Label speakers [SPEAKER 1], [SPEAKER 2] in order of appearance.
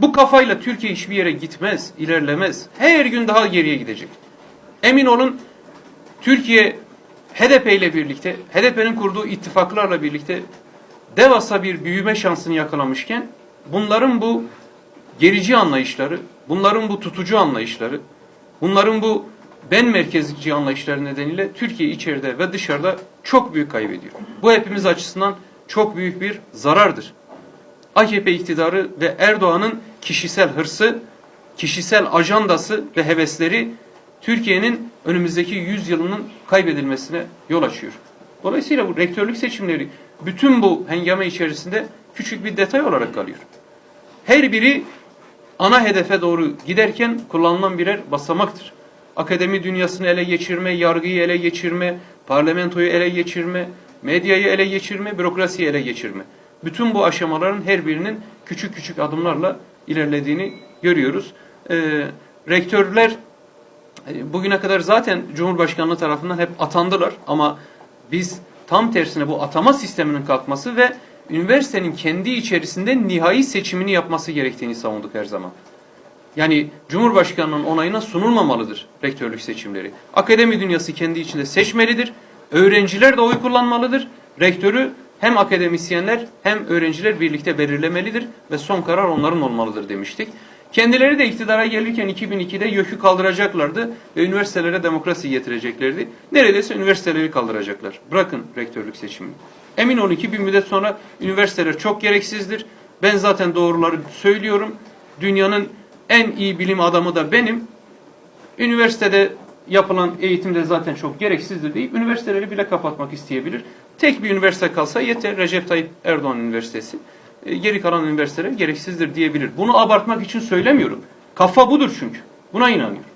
[SPEAKER 1] Bu kafayla Türkiye hiçbir yere gitmez, ilerlemez. Her gün daha geriye gidecek. Emin olun Türkiye HDP ile birlikte, HDP'nin kurduğu ittifaklarla birlikte devasa bir büyüme şansını yakalamışken bunların bu gerici anlayışları, bunların bu tutucu anlayışları, bunların bu ben merkezci anlayışları nedeniyle Türkiye içeride ve dışarıda çok büyük kaybediyor. Bu hepimiz açısından çok büyük bir zarardır. AKP iktidarı ve Erdoğan'ın kişisel hırsı, kişisel ajandası ve hevesleri Türkiye'nin önümüzdeki 100 yılının kaybedilmesine yol açıyor. Dolayısıyla bu rektörlük seçimleri bütün bu hengame içerisinde küçük bir detay olarak kalıyor. Her biri ana hedefe doğru giderken kullanılan birer basamaktır. Akademi dünyasını ele geçirme, yargıyı ele geçirme, parlamentoyu ele geçirme, medyayı ele geçirme, bürokrasiyi ele geçirme. Bütün bu aşamaların her birinin küçük küçük adımlarla ilerlediğini görüyoruz. Ee, rektörler e, bugüne kadar zaten Cumhurbaşkanlığı tarafından hep atandılar ama biz tam tersine bu atama sisteminin kalkması ve üniversitenin kendi içerisinde nihai seçimini yapması gerektiğini savunduk her zaman. Yani Cumhurbaşkanının onayına sunulmamalıdır rektörlük seçimleri. Akademi dünyası kendi içinde seçmelidir. Öğrenciler de oy kullanmalıdır. Rektörü hem akademisyenler hem öğrenciler birlikte belirlemelidir ve son karar onların olmalıdır demiştik. Kendileri de iktidara gelirken 2002'de YÖK'ü kaldıracaklardı ve üniversitelere demokrasi getireceklerdi. Neredeyse üniversiteleri kaldıracaklar. Bırakın rektörlük seçimini. Emin olun ki bir müddet sonra üniversiteler çok gereksizdir. Ben zaten doğruları söylüyorum. Dünyanın en iyi bilim adamı da benim. Üniversitede yapılan eğitim de zaten çok gereksizdir deyip üniversiteleri bile kapatmak isteyebilir. Tek bir üniversite kalsa yeter Recep Tayyip Erdoğan Üniversitesi. E, Geri kalan üniversiteler gereksizdir diyebilir. Bunu abartmak için söylemiyorum. Kafa budur çünkü. Buna inanıyorum.